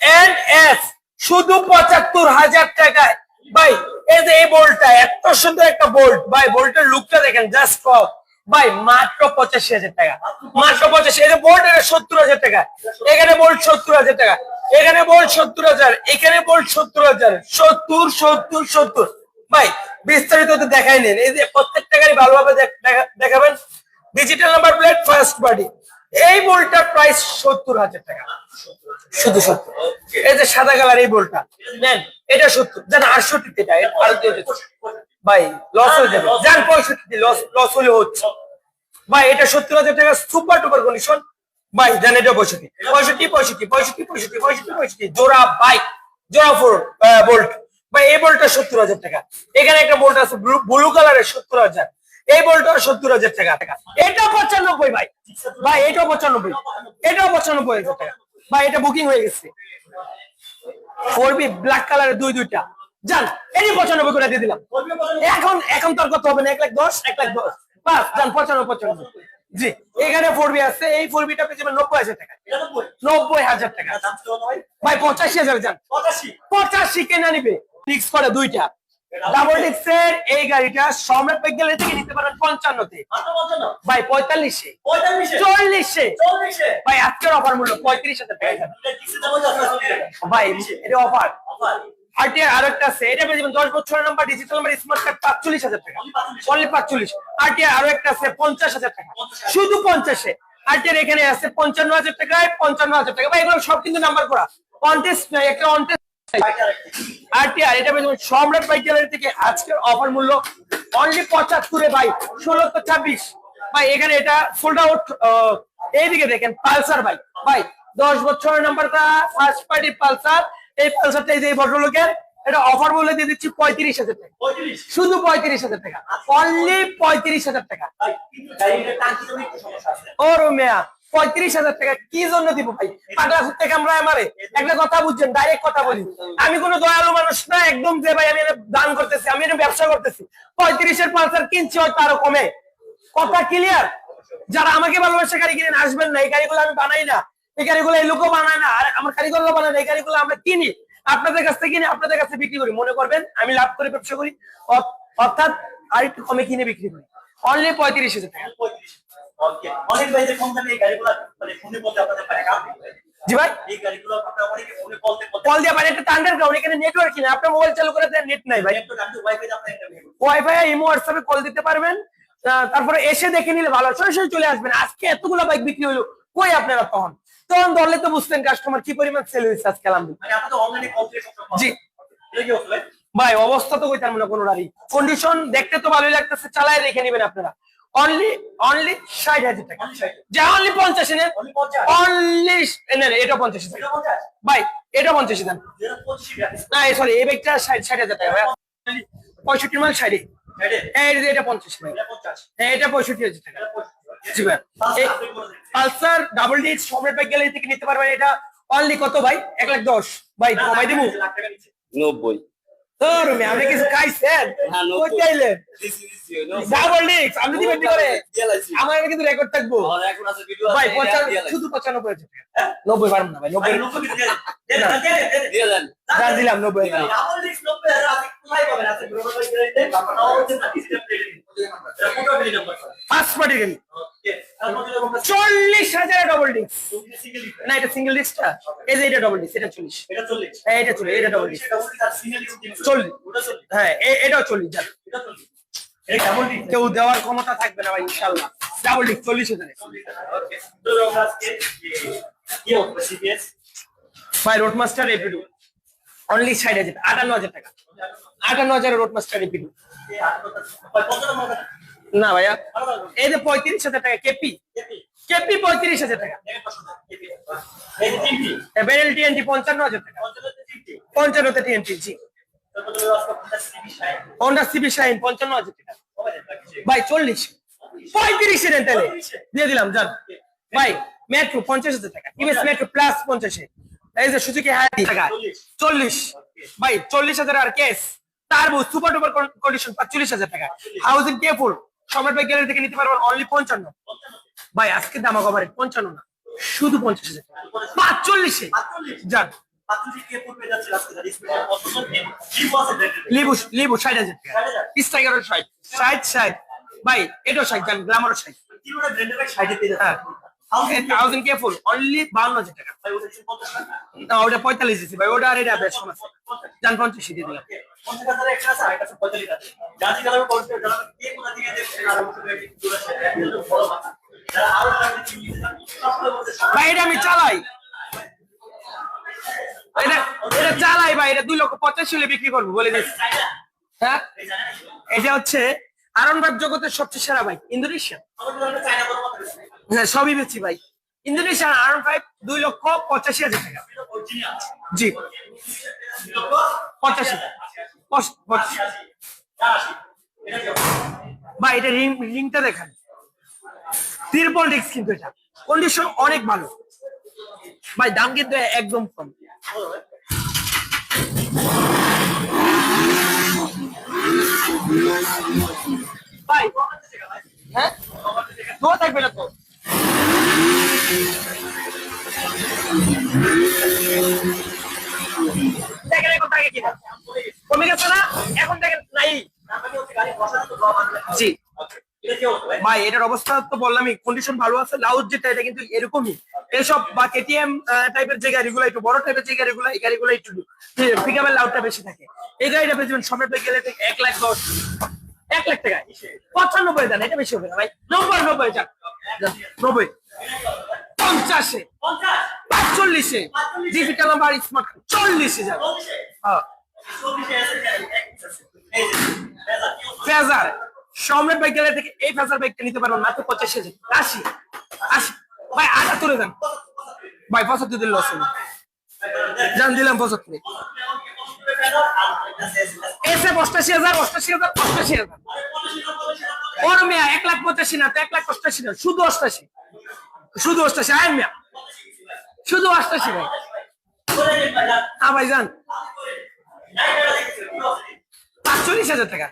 N শুধু পঁচাত্তর হাজার টাকায়। ভাই, এই যে এই বোল্টটা এত সুন্দর একটা বোল্ট ভাই, বোল্টের লুকটা দেখেন জাস্ট ভাই, মাত্র পঁচাশি হাজার টাকা। মাত্র পঁচাশি যে বোল্ট এটা সত্তর হাজার টাকা। এখানে বোল্ট সত্তর হাজার টাকা। এখানে বোল্ট সত্তর হাজার, এখানে বোল্ট সত্তর হাজার। সত্তর সত্তর সত্তর। ভাই, বিস্তারিত দেখাই নেন এই যে প্রত্যেকটা গাড়ি ভালোভাবে দেখাবেন। Digital number plate first party এই বোল্টটার প্রাইস সত্তর হাজার টাকা। শুধু সত্তর। এই যে সাদা কালার এই বোল্টটা নেন। এটা সত্তর। জান আটষট্টি এটা। ভাই লস হয়ে যাবে। যান পঁয়ষট্টি লস লস হলে হচ্ছে। ভাই এটা সত্তর হাজার টাকা সুপার টুপার কন্ডিশন ভাই জান এটা পঁয়ষট্টি। পঁয়ষট্টি পঁয়ষট্টি পঁয়ষট্টি পঁয়ষট্টি পঁয়ষট্টি পঁয়ষট্টি। জোড়া বাইক জোড়া ফোর বোল্ট ভাই এই বোল্টটা সত্তর হাজার টাকা। এখানে একটা বোল্ট আছে ব্লু কালারের সত্তর হাজার। এই বোল্টটা সত্তর হাজার টাকা। এটা পঁচানব্বই ভাই। ভাই এটাও পঁচানব্বই। এটাও পঁচানব্বই হাজার টাকা। ভাই এটা বুকিং হয়ে গেছে। ফোর ব্ল্যাক কালারের দুই দুইটা। যান এটি পঁচানব্বই করে দিয়ে দিলাম। এখন এখন তোর কত হবে না? এক লাখ দশ এক লাখ দশ। পাঁচ যান পঁচানব্বই পঁচানব্বই। জি এখানে আছে। এই পেয়ে যাবেন নব্বই হাজার টাকা। নব্বই হাজার টাকা। ভাই পঁচাশি হাজার যান। পঁচাশি। কেনা নিবে। ফিক্স করে দুইটা। ডাবল ডিক্সের এই গাড়িটা সম্রাট পেগেল থেকে নিতে পারেন পঞ্চান্নতে। ভাই পঁয়তাল্লিশে। চল্লিশে। ভাই আজকের অফার মূল্য পঁয়ত্রিশ হাজার। ভাই এটা অফার আরটিআর আরেকটা আছে। এটা পেয়ে যাবেন দশ বছরের number digital number smart card পাঁচচল্লিশ হাজার টাকা। অনলি পাঁচচল্লিশ। আরটিআর আরও একটা আছে পঞ্চাশ হাজার টাকা। শুধু পঞ্চাশে। আরটিআর এখানে আছে পঞ্চান্ন হাজার টাকায় পঞ্চান্ন হাজার টাকা। ভাই এগুলো সব কিন্তু নাম্বার করা। কন্টেস্ট নয় একটা আরটিআর এটা পেয়ে সম্রাট বাইক গ্যালারি থেকে আজকের অফার মূল্য অনলি পঁচাত্তরে ভাই ষোলো তো ছাব্বিশ। ভাই এখানে এটা সোল্ড আউট এইদিকে দেখেন পালসার ভাই। ভাই দশ বছরের নাম্বারটা ফার্স্ট পার্টি পালসার। এই পালসারটা এই যে ভদ্রলোকের এটা অফার মূল্য দিয়ে দিচ্ছি পঁয়ত্রিশ হাজার টাকা। শুধু পঁয়ত্রিশ হাজার টাকা। অনলি পঁয়ত্রিশ হাজার টাকা। ও রুমিয়া পঁয়ত্রিশ হাজার টাকা। আমি গাড়ি আমি বানাই না। এই না। আর আমার বানায় না। এই কিনি। আপনাদের কাছ থেকে কিনে, আপনাদের কাছে বিক্রি করি। মনে করবেন, আমি লাভ করে ব্যবসা করি। অর্থাৎ আর একটু কমে কিনে বিক্রি করি। অনলি পঁয়ত্রিশ হাজার টাকা। অনেক ভাই যে কম দামে এই গাড়িগুলো মানে ফোনে বলতে আপনাদের পারে কাজ জি ভাই। এই গাড়িগুলো আপনারা অনেকে ফোনে বলতে বলতে কল দিয়ে পারে একটা আন্ডারগ্রাউন্ড এখানে নেটওয়ার্ক কিনা আপনার মোবাইল চালু করে নেট নাই ভাই। ওয়াইফাই ওয়াইফাই ইমো হোয়াটসঅ্যাপে কল দিতে পারবেন। তারপরে এসে দেখে নিলে ভালো। সরাসরি চলে আসবেন। আজকে এতগুলো বাইক বিক্রি হলো কই আপনারা তখন? তখন ধরলে তো বুঝতেন কাস্টমার কি পরিমাণ সেল হয়েছে আজকে আলহামদুলিল্লাহ। মানে জি। ভাই? অবস্থা তো কইতার মনে কোনো গাড়ি কন্ডিশন দেখতে তো ভালোই লাগতেছে চালায় রেখে নেবেন আপনারা। অনলি অনলি ষাট হাজার টাকা। যা অনলি পঞ্চাশ নেন Only 50? অনলি এটা পঞ্চাশ এটা 50? ভাই এটা পঞ্চাশ দেন যেটা 25 টাকা। না সরি এই ব্যাগটা ষাট হাজার টাকা ভাই। পঁয়ষট্টি মাল ষাটে এটা পঞ্চাশ ভাই। হ্যাঁ, এটা পঁয়ষট্টি হাজার টাকা। জি ভাই। Pulsar double disc Samrat bike gallery থেকে নিতে পারবেন। এটা অনলি কত ভাই? এক লাখ দশ। ভাই কমাই দেবো। নব্বই। তোর মেয়ে আপনি কিছু খাইছেন হ্যাঁ। চাইলেন ডাবল ডিস্ক আপনি দিবেন কি করে আমার কিন্তু রেকর্ড থাকব। ভাই শুধু পঁচানব্বই টাকা। নব্বই পারব না ভাই নব্বই। দিলাম নব্বই। পাঁচ পার্টি গেলি চল্লিশ হাজার ডাবল ডিস্ক না এটা সিঙ্গেল ডিস্কটা এই যে এটা ডাবল ডিস্ক এটা চল্লিশ। এটা 40 হ্যাঁ এটা চল্লিশ এটা ডাবল ডিস্ক। চল্লিশ। হ্যাঁ এটাও চল্লিশ যান এটা 40 এটা ডাবল ডিস্ক কেউ দেওয়ার ক্ষমতা থাকবে না ভাই ইনশাল্লাহ ডাবল ডিস্ক চল্লিশ হাজার। ভাই রোড মাস্টার এপিডু অনলি ষাট হাজার আটান্ন হাজার টাকা। আটান্ন হাজার রোড মাস্টার এপিডু না ভাইয়া এই যে পঁয়ত্রিশ হাজার টাকা, কেপি। কেপি পঁয়ত্রিশ হাজার টাকা। বেরেল টিএনটি পঞ্চান্ন হাজার টাকা। পঞ্চান্নতে টিএনটি জি। তারপর শাইন পঞ্চান্ন হাজার টাকা। দিয়ে দিলাম ভাই মেট্রো পঞ্চাশ হাজার টাকা। প্লাস পঞ্চাশে। এই টাকা। চল্লিশ। চল্লিশ হাজার আর কেস তার সুপার ডুপার কন্ডিশন পাঁচচল্লিশ হাজার টাকা। হাউজিং কে ফুল সম্রাট ভাই গ্যালারি থেকে নিতে পারবেন অনলি পঞ্চান্ন। ভাই আজকে দামা কভারে পঞ্চান্ন না শুধু পঞ্চাশ হাজার পাঁচচল্লিশে? যান। লিবু ষাট হাজার স্ট্রাইকারও ষাট। ষাট ষাট। ভাই এটাও ষাট জান গ্লামারও ষাট। হ্যাঁ। থাউজেন্ড কে ফুল অনলি বাউন্ন হাজার টাকা। ওটা না পঁয়তাল্লিশ দিচ্ছি ভাই ওটা আর এটা বেশ কম আছে। পঞ্চাশ দিয়ে দিলাম। ভাই এটা আমি চালাই। এটা এটা চালাই ভাই এটা দুই লক্ষ পঁচাশি হলে বিক্রি করব বলে দিচ্ছি। হ্যাঁ? এটা হচ্ছে আরন ভাই জগতের সবচেয়ে সেরা বাইক ইন্দোনেশিয়া হ্যাঁ সবই বেচি ভাই। ইন্দোনেশিয়ান আরন ফাইভ দুই লক্ষ পঁচাশি হাজার টাকা। জি। পঁচাশি। ভাই, এটা রিং, রিংটা দেখান। তিরপল ডিস্ক কিন্তু এটা। কন্ডিশন অনেক ভালো। ভাই, দাম কিন্তু একদম কম। ভাই হ্যাঁ? দোয়া থাকবে না তো? দেখেন এখন থাকে কিনা কমে গেছে না? এখন দেখেন নাই। জি। ভাই, এটার অবস্থা তো বললামই কন্ডিশন ভালো আছে লাউড যেটা, এটা কিন্তু এরকমই। এসব বা কেটিএম টাইপের যে গাড়িগুলো, একটু বড় টাইপের যে গাড়িগুলো, এই গাড়িগুলো একটু পিকআপের লাউডটা বেশি থাকে। এই গাড়িটা পেয়ে যাবেন সমেত গেলে এক লাখ দশ। এক লাখ টাকা। পঁচানব্বই দেন এটা বেশি হবে না ভাই। নব্বই নব্বই যান। যান, নব্বই। পঞ্চাশে। পাঁচচল্লিশে। ডিজিটাল নাম্বার স্মার্ট চল্লিশে চল্লিশে হ্যাঁ। ফেজার। সম্রাট বাইক থেকে এই ফেজার বাইকটা নিতে পারবেন মাত্র পঁচাশি হাজার। আশি। আশি। ভাই আটাত্তরে দেন। ভাই পঁচাত্তর দিন লস হবে। জান দিলাম পঁচাত্তরে। এসে অষ্টাশি হাজার অষ্টাশি হাজার অষ্টাশি হাজার। ওর মেয়া, এক লাখ পঁচাশি না, তো এক লাখ অষ্টাশি না। শুধু অষ্টাশি। শুধু অষ্টাশি, আয় মেয়া। শুধু অষ্টাশি ভাই। হ্যাঁ ভাই, যান। পাঁচচল্লিশ হাজার টাকা।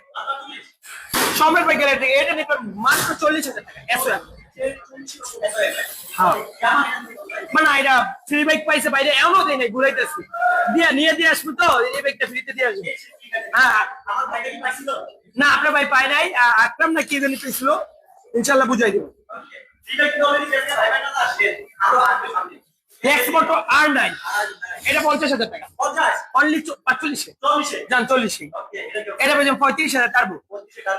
বাইক গেলে থেকে এটা নিতে মাত্র চল্লিশ হাজার টাকা। এসো। হ্যাঁ। মানে এটা ফ্রি বাইক পাইছে বাইরে, এমনও দেয় নাই, ঘুরাইতেছি। দিয়ে নিয়ে দিয়ে আসব তো? এই বাইকটা ফ্রিতে দিয়ে আসব। হ্যাঁ। না আপনার ভাই পায় নাই। আকরাম না কি জানি পেয়েছিল? ইনশাল্লাহ বুঝাই দিব। আরও এক্সপোর্ট নাই। এটা পঞ্চাশ হাজার টাকা। অনলি চল্লিশে। যান চল্লিশে। এটা পেয়েছেন পঁয়ত্রিশ হাজার টার্বো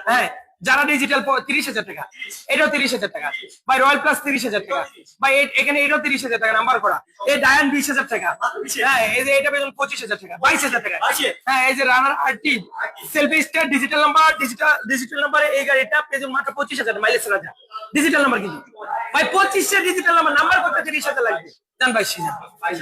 হ্যাঁ। যারা ডিজিটাল তিরিশ হাজার টাকা এটাও তিরিশ হাজার টাকা। ভাই রয়্যাল প্লাস তিরিশ হাজার টাকা। ভাই এ- এখানে এটাও তিরিশ হাজার টাকা নাম্বার করা। এই ডায়ান বিশ হাজার টাকা। হ্যাঁ এই যে এটা পেয়েছেন পঁচিশ হাজার টাকা বাইশ হাজার টাকা। হ্যাঁ এই যে runner RT selfie star digital number digital digital নাম্বারে এই গাড়িটা পেয়েছেন মাত্র পঁচিশ হাজার মাইলেজ রাজা ডিজিটাল নাম্বার কিন্তু। ভাই পঁচিশে ডিজিটাল নাম্বার নাম্বার করতে তিরিশ হাজার লাগবে। জান। বাইশ।